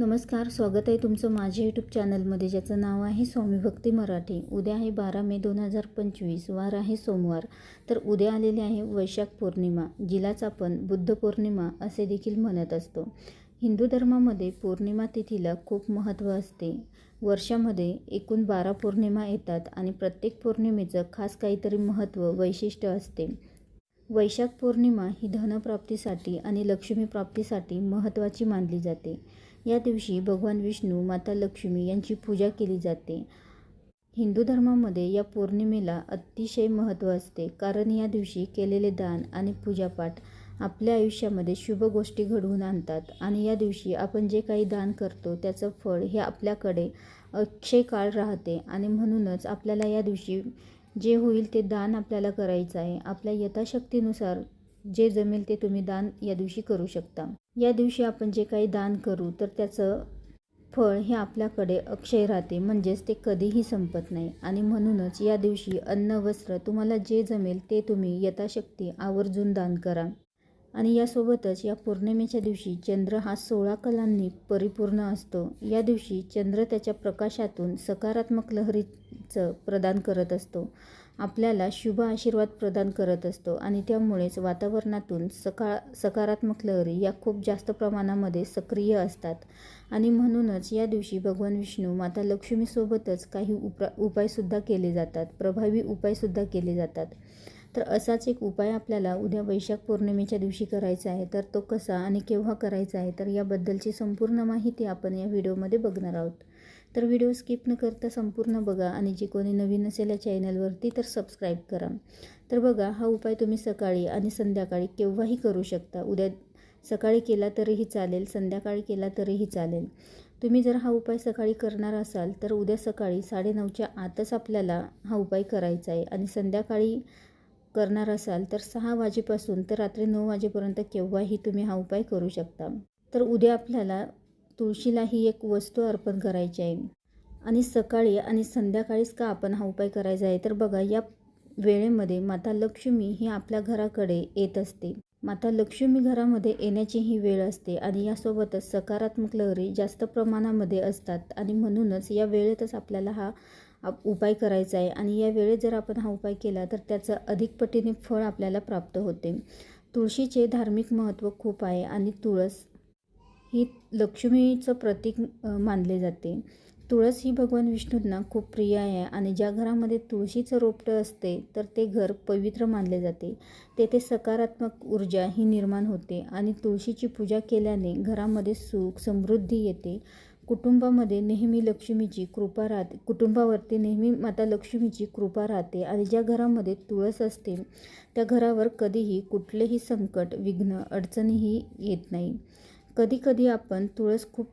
नमस्कार स्वागत आहे तुमचं माझ्या यूट्यूब चॅनलमध्ये ज्याचं नाव आहे स्वामी भक्ती मराठी. उद्या आहे बारा मे दोन हजार पंचवीस वार आहे सोमवार. तर उद्या आलेली आहे वैशाख पौर्णिमा जिलाच आपण बुद्ध पौर्णिमा असे देखील म्हणत असतो. हिंदू धर्मामध्ये पौर्णिमा तिथीला खूप महत्त्व असते. वर्षामध्ये एकूण बारा पौर्णिमा येतात आणि प्रत्येक पौर्णिमेचं खास काहीतरी महत्त्व वैशिष्ट्य असते. वैशाख पौर्णिमा ही धनप्राप्तीसाठी आणि लक्ष्मीप्राप्तीसाठी महत्त्वाची मानली जाते. या दिवशी भगवान विष्णू माता लक्ष्मी यांची पूजा केली जाते. हिंदू धर्मामध्ये या पौर्णिमेला अतिशय महत्त्व असते. कारण या दिवशी केलेले दान आणि पूजापाठ आपल्या आयुष्यामध्ये शुभ गोष्टी घडवून आणतात आणि या दिवशी आपण जे काही दान करतो त्याचं फळ हे आपल्याकडे अक्षय काळ राहते आणि म्हणूनच आपल्याला या दिवशी जे होईल ते दान आपल्याला करायचं आहे. आपल्या यथाशक्तीनुसार जे जमेल ते तुम्ही दान या दिवशी करू शकता. या दिवशी आपण जे काही दान करू तर त्याचं फळ हे आपल्याकडे अक्षय राहते. म्हणजेच ते कधीही संपत नाही. आणि म्हणूनच या दिवशी अन्न वस्त्र तुम्हाला जे जमेल ते तुम्ही यथाशक्ती आवर्जून दान करा. आणि यासोबतच या पौर्णिमेच्या दिवशी चंद्र हा सोळा कलांनी परिपूर्ण असतो. या दिवशी चंद्र त्याच्या प्रकाशातून सकारात्मक लहरीचं प्रदान करत असतो. आपल्याला शुभ आशीर्वाद प्रदान करत असतो आणि त्यामुळेच वातावरणातून सका सकारात्मक लहरी या खूप जास्त प्रमाणामध्ये सक्रिय असतात. आणि म्हणूनच या दिवशी भगवान विष्णू माता लक्ष्मीसोबतच काही उपा उपायसुद्धा केले जातात. प्रभावी उपायसुद्धा केले जातात. तर असाच एक उपाय आपल्याला उद्या वैशाख पौर्णिमेच्या दिवशी करायचा आहे. तर तो कसा आणि केव्हा करायचा आहे? तर याबद्दलची संपूर्ण माहिती आपण या व्हिडिओमध्ये बघणार आहोत. तर व्हिडिओ स्किप न करता संपूर्ण बघा आणि जे कोणी नवीन असेल या चॅनलवरती तर सबस्क्राईब करा. तर बघा हा उपाय तुम्ही सकाळी आणि संध्याकाळी केव्हाही करू शकता. उद्या सकाळी केला तरीही चालेल संध्याकाळी केला तरीही चालेल. तुम्ही जर हा उपाय सकाळी करणार असाल तर उद्या सकाळी साडेनऊच्या आतच आपल्याला हा उपाय करायचा आहे. आणि संध्याकाळी करणार असाल तर सहा वाजेपासून तर रात्री नऊ वाजेपर्यंत केव्हाही तुम्ही हा उपाय करू शकता. तर उद्या आपल्याला तुळशीला ही एक वस्तू अर्पण करायची आहे. आणि सकाळी आणि संध्याकाळीच का आपण हा उपाय करायचा आहे? तर बघा या वेळेमध्ये माता लक्ष्मी ही आपल्या घराकडे येत असते. माता लक्ष्मी घरामध्ये येण्याची ही वेळ असते आणि यासोबतच सकारात्मक लहरी जास्त प्रमाणामध्ये असतात. आणि म्हणूनच या वेळेतच आपल्याला हा उपाय करायचा आहे. आणि या वेळेत जर आपण हा उपाय केला तर त्याचं अधिक पटीने फळ आपल्याला प्राप्त होते. तुळशीचे धार्मिक महत्त्व खूप आहे. आणि तुळस ही लक्ष्मीचं प्रतीक मानले जाते. तुळस ही भगवान विष्णूंना खूप प्रिय आहे आणि ज्या घरामध्ये तुळशीचं रोपटं असते तर ते घर पवित्र मानले जाते. तेथे सकारात्मक ऊर्जा ही निर्माण होते आणि तुळशीची पूजा केल्याने घरामध्ये सुख समृद्धी येते. कुटुंबामध्ये नेहमी लक्ष्मीची कृपा राहते कुटुंबावरती नेहमी माता लक्ष्मीची कृपा राहते आणि ज्या घरामध्ये तुळस असते त्या घरावर कधीही कुठलेही संकट विघ्न अडचणीही येत नाही. कधीकधी आपण तुळस खूप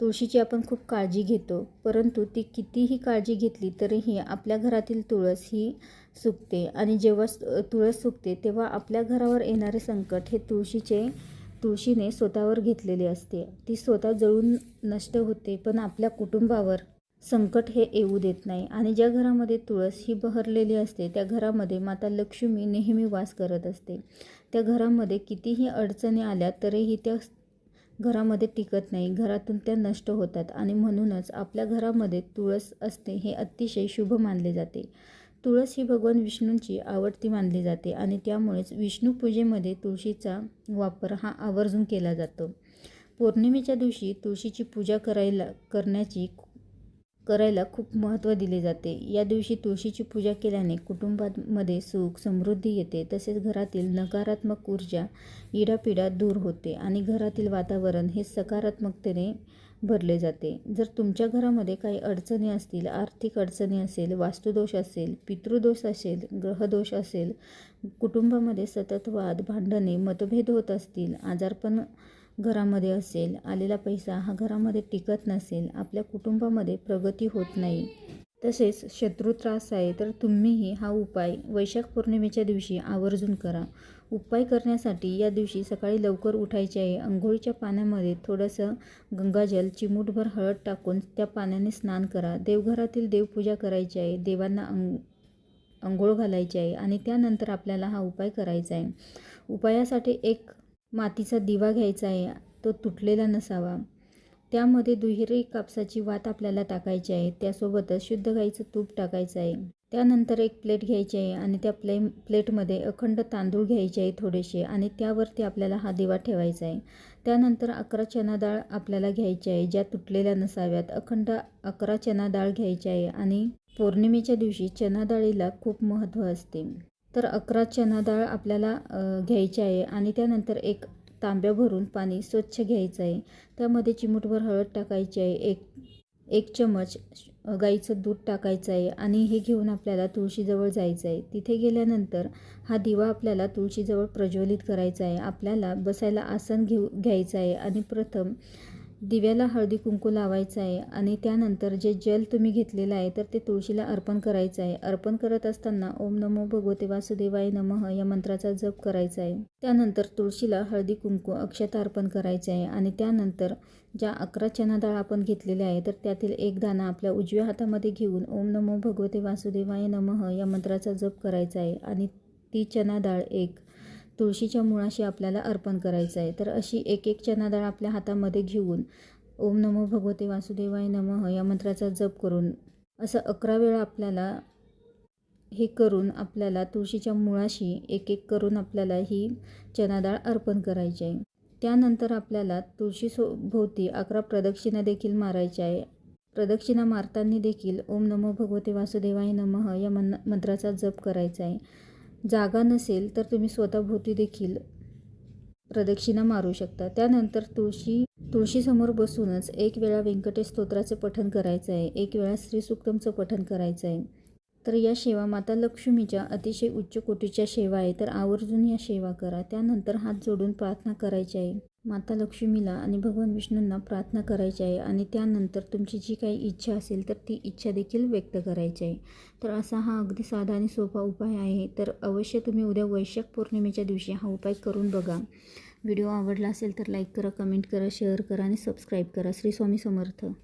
तुळशीची आपण खूप काळजी घेतो परंतु ती कितीही काळजी घेतली तरीही आपल्या घरातील तुळस ही सुकते. आणि जेव्हा तुळस सुकते तेव्हा आपल्या घरावर येणारे संकट हे तुळशीचे तुळशीने स्वतःवर घेतलेले असते. ती स्वतः जळून नष्ट होते पण आपल्या कुटुंबावर संकट हे येऊ देत नाही. आणि ज्या घरामध्ये तुळस ही बहरलेली असते त्या घरामध्ये माता लक्ष्मी नेहमी वास करत असते. त्या घरामध्ये कितीही अडचणी आल्या तरीही त्या घरामध्ये टिकत नाही. घरातून त्या नष्ट होतात आणि म्हणूनच आपल्या घरामध्ये तुळस असते हे अतिशय शुभ मानले जाते. तुळस ही भगवान विष्णूंची आवडती मानली जाते आणि त्यामुळेच विष्णू पूजेमध्ये तुळशीचा वापर हा आवर्जून केला जातो. पौर्णिमेच्या दिवशी तुळशीची पूजा करायला करण्याची करायला खूप महत्त्व दिले जाते. या दिवशी तुळशीची पूजा केल्याने कुटुंबामध्ये सुख समृद्धी येते. तसेच घरातील नकारात्मक ऊर्जा इडापिडा दूर होते आणि घरातील वातावरण हे सकारात्मकतेने भरले जाते. जर तुमच्या घरामध्ये काही अडचणी असतील आर्थिक अडचणी असेल वास्तुदोष असेल पितृदोष असेल ग्रहदोष असेल कुटुंबामध्ये सतत वाद भांडणे मतभेद होत असतील आजारपण घरामध्ये असेल आलेला पैसा हा घरामध्ये टिकत नसेल आपल्या कुटुंबामध्ये प्रगती होत नाही. तसेच शत्रू त्रास आहे तर तुम्हीही हा उपाय वैशाख पौर्णिमेच्या दिवशी आवर्जून करा. उपाय करण्यासाठी या दिवशी सकाळी लवकर उठायचे आहे. अंघोळीच्या पाण्यामध्ये थोडंसं गंगाजल चिमूटभर हळद टाकून त्या पाण्याने स्नान करा. देवघरातील देवपूजा करायची आहे देवांना अंग अंघोळ घालायची आहे आणि त्यानंतर आपल्याला हा उपाय करायचा आहे. उपायासाठी एक मातीचा दिवा घ्यायचा आहे तो तुटलेला नसावा. त्यामध्ये दुहेरी कापसाची वात आपल्याला टाकायची आहे त्यासोबतच शुद्ध गाईचं तूप टाकायचं आहे. त्यानंतर एक प्लेट घ्यायची आहे आणि त्या प्ले प्लेटमध्ये अखंड तांदूळ घ्यायचे आहे थोडेसे आणि त्यावरती आपल्याला हा दिवा ठेवायचा आहे. त्यानंतर अकरा चना डाळ आपल्याला घ्यायची आहे ज्या तुटलेल्या नसाव्यात. अखंड अकरा चना डाळ घ्यायची आहे आणि पौर्णिमेच्या दिवशी चना डाळीला खूप महत्त्व असते. तर अकरा चना डाळ आपल्याला घ्यायची आहे आणि त्यानंतर एक तांब्या भरून पाणी स्वच्छ घ्यायचं आहे. त्यामध्ये चिमूटभर हळद टाकायची आहे एक एक चमच गाईचं दूध टाकायचं आहे आणि हे घेऊन आपल्याला तुळशीजवळ जायचं आहे. तिथे गेल्यानंतर हा दिवा आपल्याला तुळशीजवळ प्रज्वलित करायचा आहे. आपल्याला बसायला आसन घेऊ घ्यायचं आहे आणि प्रथम दिव्याला हळदी कुंकू लावायचं आहे आणि त्यानंतर जे जल तुम्ही घेतलेलं आहे तर ते तुळशीला अर्पण करायचं आहे. अर्पण करत असताना ओम नमो भगवते वासुदेवाय नमः या मंत्राचा जप करायचा आहे. त्यानंतर तुळशीला हळदी कुंकू अक्षता अर्पण करायचे आहे आणि त्यानंतर ज्या अकरा चना डाळ आपण घेतलेल्या आहे तर त्यातील एक दाणा आपल्या उजव्या हातामध्ये घेऊन ओम नमो भगवते वासुदेवाय नमः या मंत्राचा जप करायचा आहे आणि ती चना डाळ एक तुळशीच्या मुळाशी आपल्याला अर्पण करायचं आहे. तर अशी एक एक चना डाळ आपल्या हातामध्ये घेऊन ओम नमो भगवते वासुदेवाय नमः या मंत्राचा जप करून असं अकरा वेळा आपल्याला हे करून आपल्याला तुळशीच्या मुळाशी एक एक करून आपल्याला ही चनादाळ अर्पण करायची आहे. त्यानंतर आपल्याला तुळशी सो भोवती अकरा प्रदक्षिणा देखील मारायच्या आहे. प्रदक्षिणा मारताना देखील ओम नमो भगवते वासुदेवाय नमः या मन मंत्राचा जप करायचा आहे. जागा नसेल तर तुम्ही स्वतःभोवती देखील प्रदक्षिणा मारू शकता. त्यानंतर तुळशी तुळशीसमोर बसूनच एक वेळा व्यंकटेश स्तोत्राचं पठण करायचं आहे. एक वेळा श्रीसुक्तमचं पठण करायचं आहे. तर या सेवा माता लक्ष्मीच्या अतिशय उच्च कोटीच्या सेवा आहे. तर आवर्जून या सेवा करा. त्यानंतर हात जोडून प्रार्थना करायची आहे. माता लक्ष्मीला आणि भगवान विष्णूंना प्रार्थना करायची आहे आणि त्यानंतर तुमची जी काही इच्छा असेल तर ती इच्छा देखील व्यक्त करायची आहे. तर असा हा अगदी साधा आणि सोपा उपाय आहे. तर अवश्य तुम्ही उद्या वैशाख पौर्णिमेच्या दिवशी हा उपाय करून बघा. व्हिडिओ आवडला असेल तर लाईक करा कमेंट करा शेअर करा आणि सबस्क्राईब करा. श्री स्वामी समर्थ.